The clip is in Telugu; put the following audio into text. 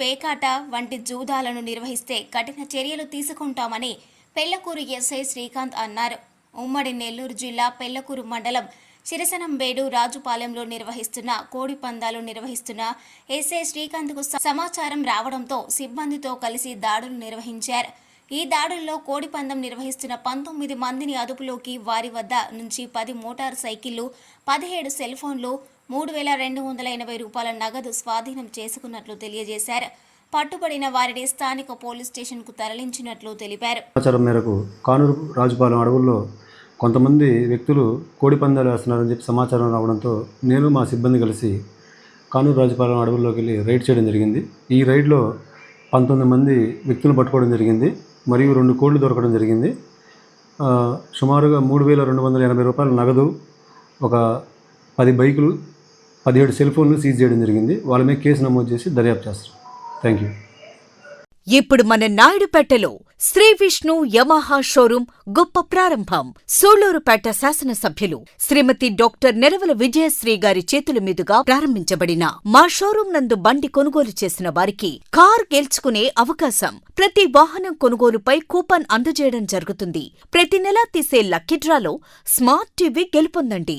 పేకాట వంటి జూదాలను నిర్వహిస్తే కఠిన చర్యలు తీసుకుంటామని పెళ్ళకూరు ఎస్ఐ శ్రీకాంత్ అన్నారు. ఉమ్మడి నెల్లూరు జిల్లా పెళ్ళకూరు మండలం శిరసనంబేడు రాజుపాలెంలో నిర్వహిస్తున్న కోడి పందాలు నిర్వహిస్తున్న ఎస్ఐ శ్రీకాంత్కు సమాచారం రావడంతో సిబ్బందితో కలిసి దాడులు నిర్వహించారు. ఈ దాడుల్లో కోడి పందెం నిర్వహిస్తున్న పంతొమ్మిది మందిని అదుపులోకి వారి వద్ద నుంచి పది మోటార్ సైకిళ్ళు పదిహేడు సెల్ ఫోన్లు మూడు వేల రెండు వందల ఎనభై రూపాయల నగదు స్వాధీనం చేసుకున్నట్లు తెలియజేశారు. పట్టుబడిన వారిని స్థానిక పోలీస్ స్టేషన్కు తరలించినట్లు తెలిపారు. సమాచారం మేరకు కానూరు రాజుపాలెం అడవుల్లో కొంతమంది వ్యక్తులు కోడి పందాలు వేస్తున్నారని చెప్పి సమాచారం రావడంతో నేను మా సిబ్బంది కలిసి కానూరు రాజుపాలెం అడవుల్లోకి వెళ్ళి రైడ్ చేయడం జరిగింది. ఈ రైడ్లో పంతొమ్మిది మంది వ్యక్తులను పట్టుకోవడం జరిగింది. మరియు రెండు కోళ్ళు దొరకడం జరిగింది. సుమారుగా మూడు వేల రెండు వందల ఎనభై రూపాయల నగదు ఒక పది బైకులు పదిహేడు సెల్ ఫోన్లు సీజ్ చేయడం జరిగింది. వాళ్ళ మీద కేసు నమోదు చేసి దర్యాప్తు చేస్తారు. థ్యాంక్ యూ ఇప్పుడు మన నాయుడుపేటలో శ్రీ విష్ణు యమహా షోరూం గొప్ప ప్రారంభం. సోలూరుపేట శాసనసభ్యులు శ్రీమతి డాక్టర్ నెరవల విజయశ్రీ గారి చేతుల మీదుగా ప్రారంభించబడిన మా షోరూం నందు బండి కొనుగోలు చేసిన వారికి కార్ గెలుచుకునే అవకాశం ప్రతి వాహనం కొనుగోలుపై కూపన్ అందజేయడం జరుగుతుంది. ప్రతి నెలా తీసే లక్కీ డ్రాలో స్మార్ట్ టీవీ గెలుపొందండి.